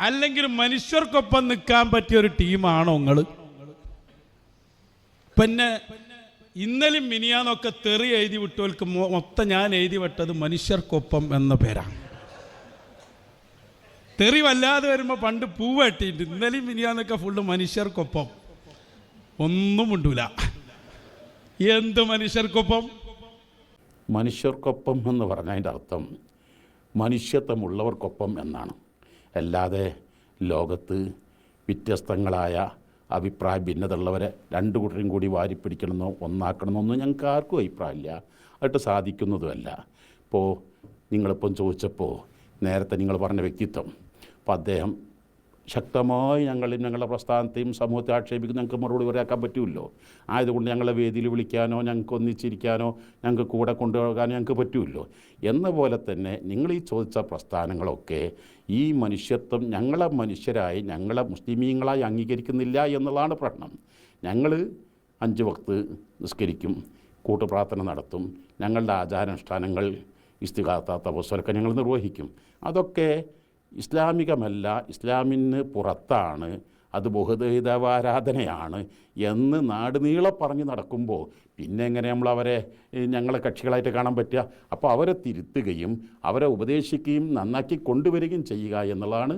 അല്ലെങ്കിൽ മനുഷ്യർക്കൊപ്പം നിൽക്കാൻ പറ്റിയ ഒരു ടീമാണോ നിങ്ങൾ പിന്നെ ഇന്നലെ മിനിയാന്നൊക്കെ തെറി എഴുതി വിട്ടവർക്ക് മൊത്തം ഞാൻ എഴുതി വിട്ടത് മനുഷ്യർക്കൊപ്പം എന്ന പേരാണ്. തെറി വല്ലാതെ വരുമ്പോൾ പണ്ട് പൂവ് ഇന്നലെ മിനിയാന്നൊക്കെ ഫുള്ള് മനുഷ്യർക്കൊപ്പം. ഒന്നും ഉണ്ടൂല എന്ത് മനുഷ്യർക്കൊപ്പം? മനുഷ്യർക്കൊപ്പം എന്ന് പറഞ്ഞതിന്റെ അർത്ഥം മനുഷ്യത്വമുള്ളവർക്കൊപ്പം എന്നാണ്. അല്ലാതെ ലോകത്ത് വ്യത്യസ്തങ്ങളായ അഭിപ്രായ ഭിന്നതയുള്ളവരെ രണ്ടു കൂട്ടരും കൂടി വാരിപ്പിടിക്കണമെന്നോ ഒന്നാക്കണമെന്നോ ഞങ്ങൾക്ക് ആർക്കും അഭിപ്രായമില്ല. അതിട്ട് സാധിക്കുന്നതുമല്ല. ഇപ്പോൾ നിങ്ങളിപ്പം ചോദിച്ചപ്പോൾ നേരത്തെ നിങ്ങൾ പറഞ്ഞ വ്യക്തിത്വം. അപ്പോൾ അദ്ദേഹം ശക്തമായി ഞങ്ങൾ ഞങ്ങളുടെ പ്രസ്ഥാനത്തെയും സമൂഹത്തെ ആക്ഷേപിക്കുന്ന. ഞങ്ങൾക്ക് മറുപടി പറയാക്കാൻ പറ്റുമല്ലോ ആയതുകൊണ്ട് ഞങ്ങളെ വേദിയിൽ വിളിക്കാനോ ഞങ്ങൾക്ക് ഒന്നിച്ചിരിക്കാനോ ഞങ്ങൾക്ക് കൂടെ കൊണ്ടുപോകാനോ ഞങ്ങൾക്ക് പറ്റുമല്ലോ എന്ന പോലെ തന്നെ നിങ്ങൾ ഈ ചോദിച്ച പ്രസ്ഥാനങ്ങളൊക്കെ ഈ മനുഷ്യത്വം ഞങ്ങളെ മനുഷ്യരായി ഞങ്ങളെ മുസ്ലിമീങ്ങളായി അംഗീകരിക്കുന്നില്ല എന്നുള്ളതാണ് പ്രശ്നം. ഞങ്ങൾ അഞ്ച് വക്ത് നിസ്കരിക്കും കൂട്ടുപ്രാർത്ഥന നടത്തും ഞങ്ങളുടെ ആചാരാനുഷ്ഠാനങ്ങൾ ഇസ്തികാത്ത തപസ്സൊക്കെ ഞങ്ങൾ നിർവഹിക്കും. അതൊക്കെ ഇസ്ലാമികമല്ല ഇസ്ലാമിന് പുറത്താണ് അത് ബഹുദൈതവാരാധനയാണ് എന്ന് നാട് നീളെ പറഞ്ഞ് നടക്കുമ്പോൾ പിന്നെ എങ്ങനെ നമ്മൾ അവരെ ഞങ്ങളെ കക്ഷികളായിട്ട് കാണാൻ പറ്റുക? അപ്പോൾ അവരെ തിരുത്തുകയും അവരെ ഉപദേശിക്കുകയും നന്നാക്കി കൊണ്ടുവരികയും ചെയ്യുക എന്നുള്ളതാണ്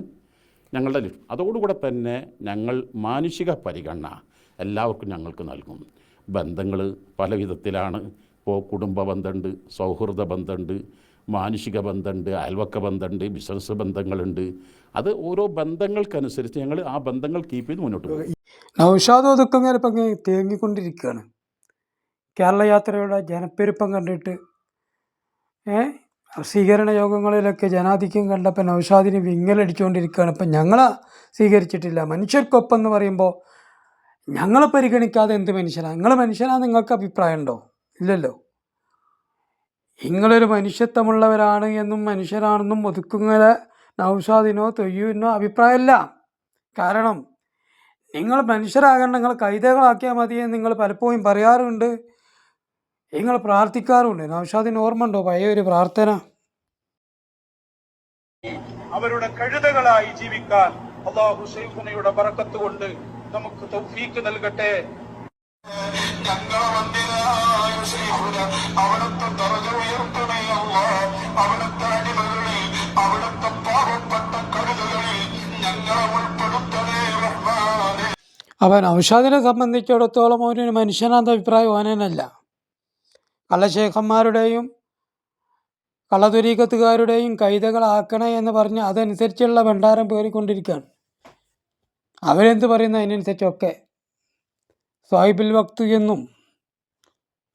ഞങ്ങളുടെ ലക്ഷ്യം. അതോടുകൂടെ തന്നെ ഞങ്ങൾ മാനുഷിക പരിഗണന എല്ലാവർക്കും ഞങ്ങൾക്ക് നൽകും. ബന്ധങ്ങൾ പല വിധത്തിലാണ് ഇപ്പോൾ കുടുംബ ബന്ധമുണ്ട് സൗഹൃദ ബന്ധമുണ്ട് മാനുഷിക ബന്ധമുണ്ട് അയൽവക്ക ബന്ധമുണ്ട് ബിസിനസ് ബന്ധങ്ങളുണ്ട്. അത് ഓരോ ബന്ധങ്ങൾക്കനുസരിച്ച് ഞങ്ങൾ ആ ബന്ധങ്ങൾ കീപ്പ് ചെയ്ത് മുന്നോട്ട് പോകും. നൗഷാദ് ഒതുക്കം ഇങ്ങനെ ഇപ്പം തേങ്ങിക്കൊണ്ടിരിക്കുകയാണ്. കേരള യാത്രയുടെ ജനപ്പെരുപ്പം കണ്ടിട്ട് ഏ? സ്വീകരണ യോഗങ്ങളിലൊക്കെ ജനാധിക്യം കണ്ടപ്പോൾ നൗഷാദിന് വിങ്ങലടിച്ചുകൊണ്ടിരിക്കുകയാണ്. ഇപ്പം ഞങ്ങളെ സ്വീകരിച്ചിട്ടില്ല. മനുഷ്യർക്കൊപ്പം എന്ന് പറയുമ്പോൾ ഞങ്ങളെ പരിഗണിക്കാതെ എന്ത് മനുഷ്യനാണ് നിങ്ങൾ മനുഷ്യനാണ് നിങ്ങൾക്ക് അഭിപ്രായം ഉണ്ടോ ഇല്ലല്ലോ. നിങ്ങളൊരു മനുഷ്യത്വമുള്ളവരാണ് എന്നും മനുഷ്യരാണെന്നും ഒതുക്കുന്നത് നൗഷാദിനോ തൊയ്യൂരിനോ അഭിപ്രായമല്ല. കാരണം നിങ്ങൾ മനുഷ്യരാകണം നിങ്ങൾ കൈതകളാക്കിയാൽ മതിയെന്ന് നിങ്ങൾ പലപ്പോഴും പറയാറുണ്ട്. നിങ്ങൾ പ്രാർത്ഥിക്കാറുണ്ട്. നൗഷാദിന് ഓർമ്മ ഉണ്ടോ പഴയ ഒരു പ്രാർത്ഥന? അവരുടെ കഴുതകളായി ജീവിക്കാൻ അള്ളാഹു സൈഫുനയുടെ കൊണ്ട് നമുക്ക് നൽകട്ടെ. അവൻ ഔഷാദിനെ സംബന്ധിച്ചിടത്തോളം അവനൊരു മനുഷ്യനാന്ത അഭിപ്രായം ഓനല്ല കള്ളശേഖന്മാരുടെയും കള്ളതുരീക്കത്തുകാരുടെയും കൈതകളാക്കണേ എന്ന് പറഞ്ഞ് അതനുസരിച്ചുള്ള ഭണ്ഡാരം പേറിക്കൊണ്ടിരിക്കുകയാണ്. അവരെന്ത് പറയുന്ന അതിനനുസരിച്ചൊക്കെ. സാഹിബിൽ വക്ത് എന്നും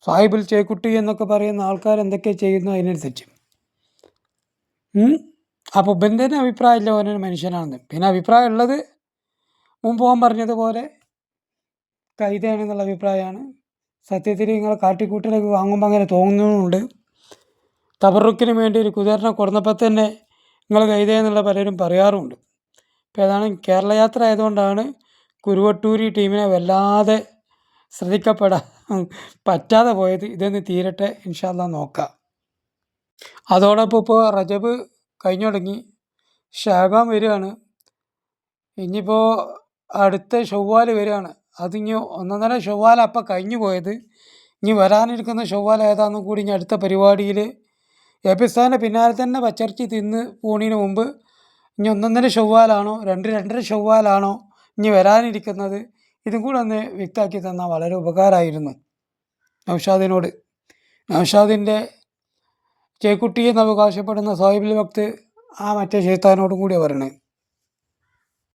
സാഹിബിൽ ചേക്കുട്ടി എന്നൊക്കെ പറയുന്ന ആൾക്കാർ എന്തൊക്കെ ചെയ്യുന്നു അതിനനുസരിച്ച്. അപ്പോൾ ബന്ധന് അഭിപ്രായമില്ല ഓനൊരു മനുഷ്യനാണെന്ന്. പിന്നെ അഭിപ്രായം ഉള്ളത് മുമ്പ് ഓൻ പറഞ്ഞതുപോലെ കൈതയാണെന്നുള്ള അഭിപ്രായമാണ്. സത്യത്തിൽ നിങ്ങൾ കാട്ടിക്കൂട്ടിലേക്ക് വാങ്ങുമ്പോൾ അങ്ങനെ തോന്നുന്നുണ്ട്. തബറുക്കിന് വേണ്ടി ഒരു കുതിരനെ കൊടുന്നപ്പോൾ തന്നെ നിങ്ങൾ കൈത എന്നുള്ള പലരും പറയാറുമുണ്ട് ഇപ്പോൾ ഏതാണ് കേരള യാത്ര ആയതുകൊണ്ടാണ് കുരുവട്ടൂരി ടീമിനെ വല്ലാതെ ശ്രദ്ധിക്കപ്പെടാൻ പറ്റാതെ പോയത്. ഇതൊന്ന് തീരട്ടെ ഇൻഷാല്ല നോക്കാം. അതോടൊപ്പം ഇപ്പോൾ റജബ് കഴിഞ്ഞു തുടങ്ങി. ഷാബാൻ വരികയാണ്. ഇനിയിപ്പോൾ അടുത്ത ഷവ്വാൽ വരികയാണ്. അതിഞ്ഞ് ഒന്നൊന്നര ഷവ്വാൽ അപ്പം കഴിഞ്ഞു പോയത്. ഇനി വരാനിരിക്കുന്ന ഷവ്വാൽ ഏതാണെന്നും കൂടി ഇനി അടുത്ത പരിപാടിയിൽ എപ്പിസ്ഥാന്റെ പിന്നാലെ തന്നെ പച്ചർച്ചി തിന്ന് പോണിന് മുമ്പ് ഇനി ഒന്നൊന്നര ഷവ്വാലാണോ രണ്ട് രണ്ടര ഷവ്വാലാണോ ഇനി വരാനിരിക്കുന്നത്? ഇതും കൂടെ ഒന്ന് വ്യക്തമാക്കി തന്നാൽ വളരെ ഉപകാരമായിരുന്നു. നൗഷാദിനോട്. നൗഷാദിന്റെ ചേക്കുട്ടി എന്ന് അവകാശപ്പെടുന്ന സാഹിബിൽ ഭക്ത് ആ മറ്റേ ചേത്താനോടും കൂടിയാണ് പറയണത്